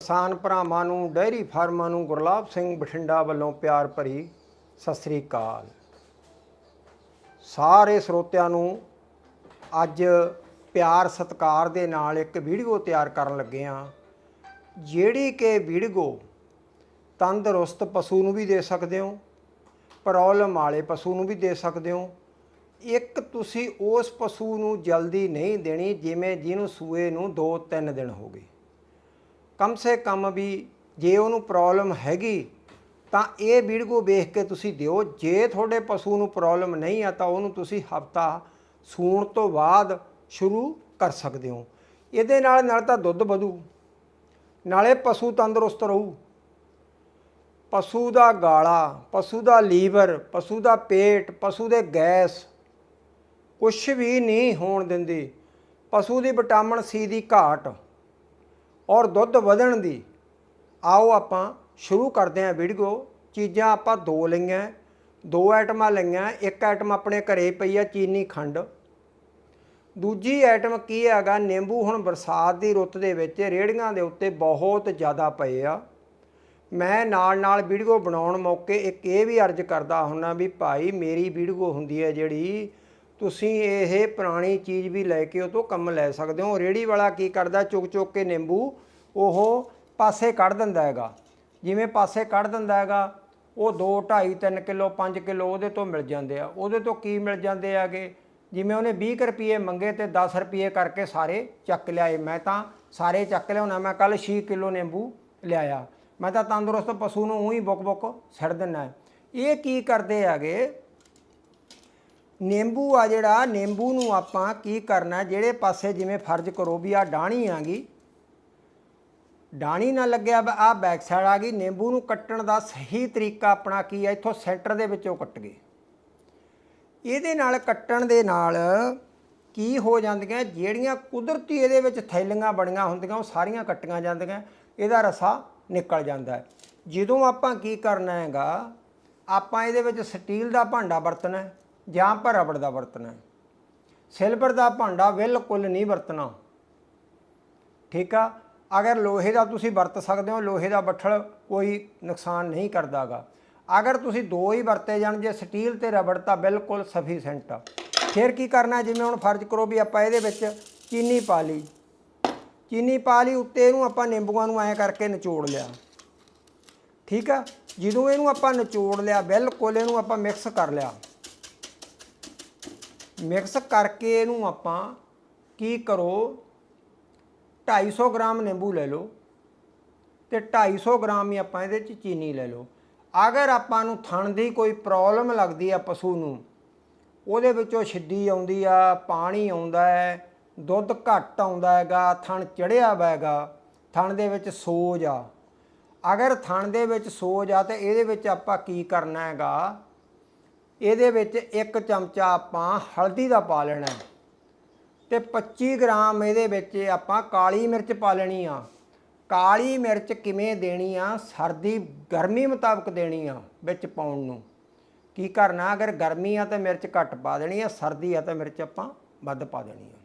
ਕਿਸਾਨ ਭਰਾਵਾਂ ਨੂੰ ਡੈਰੀ ਫਾਰਮਾਂ ਨੂੰ ਗੁਰਲਾਬ ਸਿੰਘ ਬਠਿੰਡਾ ਵੱਲੋਂ ਪਿਆਰ ਭਰੀ ਸਤਿ ਸ੍ਰੀ ਅਕਾਲ। ਸਾਰੇ ਸਰੋਤਿਆਂ ਨੂੰ ਅੱਜ ਪਿਆਰ ਸਤਿਕਾਰ ਦੇ ਨਾਲ ਇੱਕ ਵੀਡੀਓ ਤਿਆਰ ਕਰਨ ਲੱਗੇ ਹਾਂ। ਜਿਹੜੀ ਕਿ ਵੀਡੀਓ ਤੰਦਰੁਸਤ ਪਸ਼ੂ ਨੂੰ ਵੀ ਦੇ ਸਕਦੇ ਹੋ, ਪ੍ਰੋਬਲਮ ਵਾਲੇ ਪਸ਼ੂ ਨੂੰ ਵੀ ਦੇ ਸਕਦੇ ਹੋ। ਇੱਕ ਤੁਸੀਂ ਉਸ ਪਸ਼ੂ ਨੂੰ ਜਲਦੀ ਨਹੀਂ ਦੇਣੀ, ਜਿਵੇਂ ਜਿਹਨੂੰ ਸੂਏ ਨੂੰ 2-3 ਦਿਨ ਹੋ ਗਏ। ਕਮ ਸੇ ਕਮ ਵੀ ਜੇ ਉਹਨੂੰ ਪ੍ਰੋਬਲਮ ਹੈਗੀ, ਤਾਂ ਇਹ ਵੀਡੀਓ ਵੇਖ ਕੇ ਤੁਸੀਂ ਦਿਓ। ਜੇ ਤੁਹਾਡੇ ਪਸ਼ੂ ਨੂੰ ਪ੍ਰੋਬਲਮ ਨਹੀਂ ਆ, ਤਾਂ ਉਹਨੂੰ ਤੁਸੀਂ ਹਫਤਾ ਸੂਣ ਤੋਂ ਬਾਅਦ ਸ਼ੁਰੂ ਕਰ ਸਕਦੇ ਹੋ। ਇਹਦੇ ਨਾਲ ਨਾਲ ਤਾਂ ਦੁੱਧ ਵਧੂ, ਨਾਲੇ ਪਸ਼ੂ ਤੰਦਰੁਸਤ ਰਹੂ। ਪਸ਼ੂ ਦਾ ਗਾਲਾ, ਪਸ਼ੂ ਦਾ ਲੀਵਰ, ਪਸ਼ੂ ਦਾ ਪੇਟ, ਪਸ਼ੂ ਦੇ ਗੈਸ ਕੁਝ ਵੀ ਨਹੀਂ ਹੋਣ ਦਿੰਦੀ। ਪਸ਼ੂ ਦੀ ਵਿਟਾਮਿਨ ਸੀ ਦੀ ਘਾਟ। ਔਰ ਦੁੱਧ ਵਧਣ ਦੀ। ਆਓ ਆਪਾਂ ਸ਼ੁਰੂ ਕਰਦੇ ਹਾਂ ਵੀਡੀਓ। ਚੀਜ਼ਾਂ ਆਪਾਂ ਦੋ ਲਈਆਂ, ਦੋ ਆਈਟਮਾਂ ਲਈਆਂ। ਇੱਕ ਆਈਟਮ ਆਪਣੇ ਘਰੇ ਪਈ ਆ ਚੀਨੀ ਖੰਡ। ਦੂਜੀ ਆਈਟਮ ਕੀ ਹੈਗਾ, ਨਿੰਬੂ ਹੁਣ ਬਰਸਾਤ ਦੀ ਰੁੱਤ ਦੇ ਵਿੱਚ ਰੇੜੀਆਂ ਦੇ ਉੱਤੇ ਬਹੁਤ ਜ਼ਿਆਦਾ ਪਏ ਆ। ਮੈਂ ਨਾਲ ਨਾਲ ਵੀਡੀਓ ਬਣਾਉਣ ਮੌਕੇ ਇੱਕ ਇਹ ਵੀ ਅਰਜ਼ ਕਰਦਾ ਹੁੰਨਾ ਵੀ ਭਾਈ ਮੇਰੀ ਵੀਡੀਓ ਹੁੰਦੀ ਹੈ ਜਿਹੜੀ ਤੁਸੀਂ ਇਹ ਪੁਰਾਣੀ ਚੀਜ਼ ਵੀ ਲੈ ਕੇ ਉਹ ਤੋਂ ਕੰਮ ਲੈ ਸਕਦੇ ਹੋ। ਰੇੜੀ ਵਾਲਾ ਕੀ ਕਰਦਾ, ਚੁੱਕ ਚੁੱਕ ਕੇ ਨਿੰਬੂ ਉਹ ਪਾਸੇ ਕੱਢ ਦਿੰਦਾ ਹੈਗਾ। ਜਿਵੇਂ ਪਾਸੇ ਕੱਢ ਦਿੰਦਾ ਹੈਗਾ, ਉਹ 2 2.5 3 ਕਿਲੋ 5 ਕਿਲੋ ਉਹਦੇ ਤੋਂ ਮਿਲ ਜਾਂਦੇ ਆ। ਉਹਦੇ ਤੋਂ ਕੀ ਮਿਲ ਜਾਂਦੇ ਆਗੇ ਜਿਵੇਂ ਉਹਨੇ 20 ਕੁ ਰੁਪਏ ਮੰਗੇ ਤੇ 10 ਰੁਪਏ ਕਰਕੇ ਸਾਰੇ ਚੱਕ ਲਿਆਏ। ਮੈਂ ਤਾਂ ਸਾਰੇ ਚੱਕ ਲਿਆਉਣਾ, ਮੈਂ ਕੱਲ 6 ਕਿਲੋ ਨਿੰਬੂ ਲਿਆਇਆ। ਮੈਂ ਤਾਂ ਤੰਦਰੁਸਤ ਪਸ਼ੂ ਨੂੰ ਉਹੀ ਬੁੱਕ ਬੁੱਕ ਛੱਡ ਦਿੰਨਾ ਇਹ ਕੀ ਕਰਦੇ ਆਗੇ ਨਿੰਬੂ ਆ ਜਿਹੜਾ, ਨਿੰਬੂ ਨੂੰ ਆਪਾਂ ਕੀ ਕਰਨਾ, ਜਿਹੜੇ ਪਾਸੇ ਜਿਵੇਂ ਫਰਜ਼ ਕਰੋ ਵੀ ਆ ਡਾਣੀ ਆਗੀ। ਡਾਣੀ ਨਾ ਲੱਗਿਆ ਆ ਬੈਕ ਸਾਈਡ ਆ ਗਈ। ਨਿੰਬੂ ਨੂੰ ਕੱਟਣ ਦਾ ਸਹੀ ਤਰੀਕਾ ਆਪਣਾ ਕੀ ਹੈ ਇੱਥੋਂ ਸੈਂਟਰ ਦੇ ਵਿੱਚੋਂ ਕੱਟ ਗਏ। ਇਹਦੇ ਨਾਲ ਕੱਟਣ ਦੇ ਨਾਲ ਕੀ ਹੋ ਜਾਂਦੀਆਂ, ਜਿਹੜੀਆਂ ਕੁਦਰਤੀ ਇਹਦੇ ਵਿੱਚ ਥੈਲੀਆਂ ਬਣੀਆਂ ਹੁੰਦੀਆਂ, ਉਹ ਸਾਰੀਆਂ ਕੱਟੀਆਂ ਜਾਂਦੀਆਂ, ਇਹਦਾ ਰਸਾ ਨਿਕਲ ਜਾਂਦਾ ਹੈ। ਜਦੋਂ ਆਪਾਂ ਕੀ ਕਰਨਾ ਹੈਗਾ, ਆਪਾਂ ਇਹਦੇ ਵਿੱਚ ਸਟੀਲ ਦਾ ਭਾਂਡਾ ਵਰਤਣਾ ਹੈ। ਜਾਂ ਪਰ ਰਬੜ ਦਾ ਵਰਤਣਾ। ਸਿਲਵਰ ਦਾ ਭਾਂਡਾ ਬਿਲਕੁਲ ਨਹੀਂ ਵਰਤਣਾ। ਠੀਕ ਆ? ਅਗਰ ਲੋਹੇ ਦਾ ਤੁਸੀਂ ਵਰਤ ਸਕਦੇ ਹੋ, ਲੋਹੇ ਦਾ ਬੱਠਲ ਕੋਈ ਨੁਕਸਾਨ ਨਹੀਂ ਕਰਦਾਗਾ। ਅਗਰ ਤੁਸੀਂ ਦੋ ਹੀ ਵਰਤੇ ਜਾਣ, ਜੇ ਸਟੀਲ ਤੇ ਰਬੜ ਤਾਂ ਬਿਲਕੁਲ ਸਫੀਸ਼ੈਂਟ ਆ। ਫਿਰ ਕੀ ਕਰਨਾ ਜਿਵੇਂ ਹੁਣ ਫਰਜ਼ ਕਰੋ ਵੀ ਆਪਾਂ ਇਹਦੇ ਵਿੱਚ ਚੀਨੀ ਪਾ ਲਈ। ਚੀਨੀ ਪਾ ਲਈ, ਉੱਤੇ ਇਹਨੂੰ ਆਪਾਂ ਨਿੰਬੂਆਂ ਨੂੰ ਐਂ ਕਰਕੇ ਨਿਚੋੜ ਲਿਆ। ਠੀਕ ਆ? ਜਦੋਂ ਇਹਨੂੰ ਆਪਾਂ ਨਿਚੋੜ ਲਿਆ, ਬਿਲਕੁਲ ਇਹਨੂੰ ਆਪਾਂ ਮਿਕਸ ਕਰ ਲਿਆ। ਮਿਕਸ ਕਰਕੇ ਇਹਨੂੰ ਆਪਾਂ ਕੀ ਕਰੋ? 250 ਗ੍ਰਾਮ ਨਿੰਬੂ ਲੈ ਲਓ ਤੇ 250 ਗ੍ਰਾਮ ਹੀ ਆਪਾਂ ਇਹਦੇ ਚ ਚੀਨੀ ਲੈ ਲਓ। ਅਗਰ ਆਪਾਂ ਨੂੰ ਥਣ ਦੀ ਕੋਈ ਪ੍ਰੋਬਲਮ ਲੱਗਦੀ ਆ ਪਸ਼ੂ ਨੂੰ, ਉਹਦੇ ਵਿੱਚੋਂ ਛਿੱਡੀ ਆਉਂਦੀ ਆ, ਪਾਣੀ ਆਉਂਦਾ ਹੈ, ਦੁੱਧ ਘੱਟ ਆਉਂਦਾ ਹੈਗਾ, ਥਣ ਚੜਿਆ ਹੈਗਾ, ਥਣ ਦੇ ਵਿੱਚ ਸੋਜ ਆ। ਅਗਰ ਥਣ ਦੇ ਵਿੱਚ ਸੋਜ ਆ ਤੇ ਇਹਦੇ ਵਿੱਚ ਆਪਾਂ ਕੀ ਕਰਨਾ ਹੈਗਾ? ਇਹਦੇ ਵਿੱਚ ਇੱਕ ਚਮਚਾ ਆਪਾਂ ਹਲਦੀ ਦਾ ਪਾ ਲੈਣਾ ਹੈ। ਤੇ 25 ਗ੍ਰਾਮ ਇਹਦੇ ਵਿੱਚ ਆਪਾਂ ਕਾਲੀ ਮਿਰਚ ਪਾ ਲੈਣੀ ਆ। ਕਾਲੀ ਮਿਰਚ ਕਿਵੇਂ ਦੇਣੀ ਆ? ਸਰਦੀ ਗਰਮੀ ਮੁਤਾਬਕ ਦੇਣੀ ਆ ਵਿੱਚ ਪਾਉਣ ਨੂੰ। ਕੀ ਕਰਨਾ? ਅਗਰ ਗਰਮੀ ਆ ਤਾਂ ਮਿਰਚ ਘੱਟ ਪਾ ਦੇਣੀ ਆ, ਸਰਦੀ ਆ ਤਾਂ ਮਿਰਚ ਆਪਾਂ ਵੱਧ ਪਾ ਦੇਣੀ ਆ।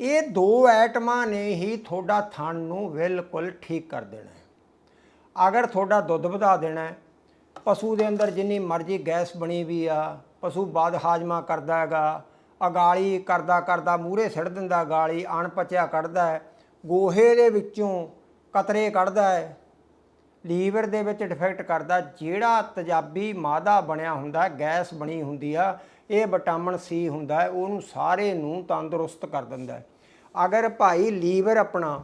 ਇਹ ਦੋ ਐਟਮਾਂ ਨੇ ਹੀ ਤੁਹਾਡਾ ਥਣ ਨੂੰ ਬਿਲਕੁਲ ਠੀਕ ਕਰ ਦੇਣਾ ਅਗਰ ਤੁਹਾਡਾ ਦੁੱਧ ਵਧਾ ਦੇਣਾ ਪਸ਼ੂ ਦੇ ਅੰਦਰ ਜਿੰਨੀ ਮਰਜ਼ੀ ਗੈਸ ਬਣੀ ਵੀ ਆ, ਪਸ਼ੂ ਬਾਦ ਹਾਜਮਾ ਕਰਦਾ ਹੈਗਾ ਅਗਾਲੀ ਕਰਦਾ ਕਰਦਾ ਮੂਹਰੇ ਸਿੱਟ ਦਿੰਦਾ ਗਾਲੀ ਅਣਪਚਿਆ ਕੱਢਦਾ ਹੈ, ਗੋਹੇ ਦੇ ਵਿੱਚੋਂ ਕਤਰੇ ਕੱਢਦਾ ਹੈ, ਲੀਵਰ ਦੇ ਵਿੱਚ ਡਿਫੈਕਟ ਕਰਦਾ, ਜਿਹੜਾ ਤਜਾਬੀ ਮਾਦਾ ਬਣਿਆ ਹੁੰਦਾ, ਗੈਸ ਬਣੀ ਹੁੰਦੀ ਆ, ਇਹ ਵਿਟਾਮਿਨ ਸੀ ਹੁੰਦਾ ਹੈ, ਉਹਨੂੰ ਸਾਰੇ ਨੂੰ ਤੰਦਰੁਸਤ ਕਰ ਦਿੰਦਾ ਅਗਰ ਭਾਈ ਲੀਵਰ ਆਪਣਾ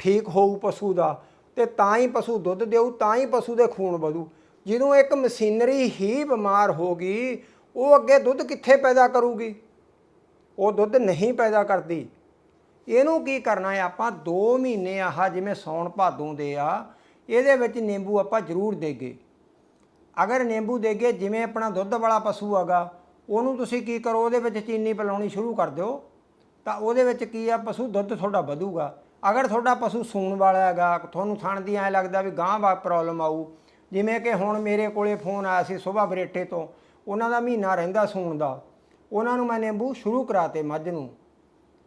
ਠੀਕ ਹੋਊ ਪਸ਼ੂ ਦਾ, ਤੇ ਤਾਂ ਹੀ ਪਸ਼ੂ ਦੁੱਧ ਦੇਊ, ਤਾਂ ਹੀ ਪਸ਼ੂ ਦੇ ਖੂਨ ਵਧੂ। ਜਦੋਂ ਇੱਕ ਮਸ਼ੀਨਰੀ ਹੀ ਬਿਮਾਰ ਹੋ ਗਈ, ਉਹ ਅੱਗੇ ਦੁੱਧ ਕਿੱਥੇ ਪੈਦਾ ਕਰੂਗੀ? ਉਹ ਦੁੱਧ ਨਹੀਂ ਪੈਦਾ ਕਰਦੀ। ਇਹਨੂੰ ਕੀ ਕਰਨਾ ਹੈ? ਆਪਾਂ 2 ਮਹੀਨੇ ਆਹ ਜਿਵੇਂ ਸੌਣ ਭਾਦੋਂ ਦੇ ਆ, ਇਹਦੇ ਵਿੱਚ ਨਿੰਬੂ ਆਪਾਂ ਜ਼ਰੂਰ ਦੇਗੇ। ਅਗਰ ਨਿੰਬੂ ਦੇਗੇ, ਜਿਵੇਂ ਆਪਣਾ ਦੁੱਧ ਵਾਲਾ ਪਸ਼ੂ ਹੈਗਾ, ਉਹਨੂੰ ਤੁਸੀਂ ਕੀ ਕਰੋ, ਉਹਦੇ ਵਿੱਚ ਚੀਨੀ ਪਿਲਾਉਣੀ ਸ਼ੁਰੂ ਕਰ ਦਿਓ। ਤਾਂ ਉਹਦੇ ਵਿੱਚ ਕੀ ਆ, ਪਸ਼ੂ ਦੁੱਧ ਤੁਹਾਡਾ ਵਧੂਗਾ। ਅਗਰ ਤੁਹਾਡਾ ਪਸ਼ੂ ਸੂਣ ਵਾਲਾ ਹੈਗਾ, ਤੁਹਾਨੂੰ ਥਣ ਦੀ ਐ ਲੱਗਦਾ ਵੀ ਗਾਂ ਵਾ ਪ੍ਰੋਬਲਮ ਆਊ ਜਿਵੇਂ ਕਿ ਹੁਣ ਮੇਰੇ ਕੋਲੇ ਫੋਨ ਆਇਆ ਸੀ ਸੁਬਾ ਬਰੇਟੇ ਤੋਂ, ਉਹਨਾਂ ਦਾ ਮਹੀਨਾ ਰਹਿੰਦਾ ਸੂਣ ਦਾ। ਉਹਨਾਂ ਨੂੰ ਮੈਂ ਨਿੰਬੂ ਸ਼ੁਰੂ ਕਰਾਤੇ ਮੱਝ ਨੂੰ।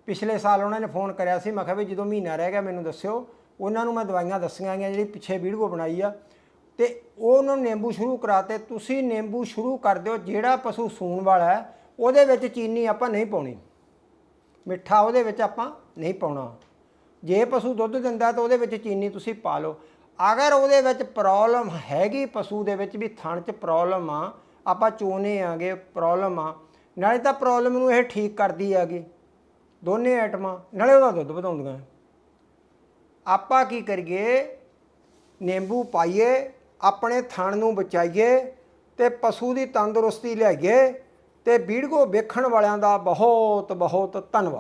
ਪਿਛਲੇ ਸਾਲ ਉਹਨਾਂ ਨੇ ਫੋਨ ਕਰਿਆ ਸੀ, ਮੈਂ ਕਿਹਾ ਵੀ ਜਦੋਂ ਮਹੀਨਾ ਰਹਿ ਗਿਆ ਮੈਨੂੰ ਦੱਸਿਓ। ਉਹਨਾਂ ਨੂੰ ਮੈਂ ਦਵਾਈਆਂ ਦੱਸੀਆਂ ਗਈਆਂ, ਜਿਹੜੀ ਪਿੱਛੇ ਵੀਡੀਓ ਬਣਾਈ ਆ। ਤੇ ਉਹ ਉਹਨਾਂ ਨੂੰ ਨਿੰਬੂ ਸ਼ੁਰੂ ਕਰਾਤੇ। ਤੁਸੀਂ ਨਿੰਬੂ ਸ਼ੁਰੂ ਕਰ ਦਿਓ, ਜਿਹੜਾ ਪਸ਼ੂ ਸੂਣ ਵਾਲਾ ਹੈ, ਉਹਦੇ ਵਿੱਚ ਚੀਨੀ ਆਪਾਂ ਨਹੀਂ ਪਾਉਣੀ। ਮਿੱਠਾ ਉਹਦੇ ਵਿੱਚ ਆਪਾਂ ਨਹੀਂ ਪਾਉਣਾ। ਜੇ ਪਸ਼ੂ ਦੁੱਧ ਦਿੰਦਾ ਤਾਂ ਉਹਦੇ ਵਿੱਚ ਚੀਨੀ ਤੁਸੀਂ ਪਾ ਲਓ। ਅਗਰ ਉਹਦੇ ਵਿੱਚ ਪ੍ਰੋਬਲਮ ਹੈਗੀ, ਪਸ਼ੂ ਦੇ ਵਿੱਚ ਵੀ ਥਣ 'ਚ ਪ੍ਰੋਬਲਮ ਆ, ਆਪਾਂ ਚੋਨੇ ਆਗੇ ਪ੍ਰੋਬਲਮ ਆ, ਨਾਲੇ ਤਾਂ ਪ੍ਰੋਬਲਮ ਨੂੰ ਇਹ ਠੀਕ ਕਰਦੀ ਹੈਗੀ। ਦੋਨੇ ਆਈਟਮਾਂ ਨਾਲੇ ਉਹਦਾ ਦੁੱਧ ਵਧਾਉਂਦੀਆਂ। ਆਪਾਂ ਕੀ ਕਰੀਏ? ਨਿੰਬੂ ਪਾਈਏ, ਆਪਣੇ ਥਣ ਨੂੰ ਬਚਾਈਏ ਤੇ ਪਸ਼ੂ ਦੀ ਤੰਦਰੁਸਤੀ ਲਿਆਈਏ ਤੇ ਵੀਡੀਓ ਵੇਖਣ ਵਾਲਿਆਂ ਦਾ ਬਹੁਤ ਬਹੁਤ ਧੰਨਵਾਦ।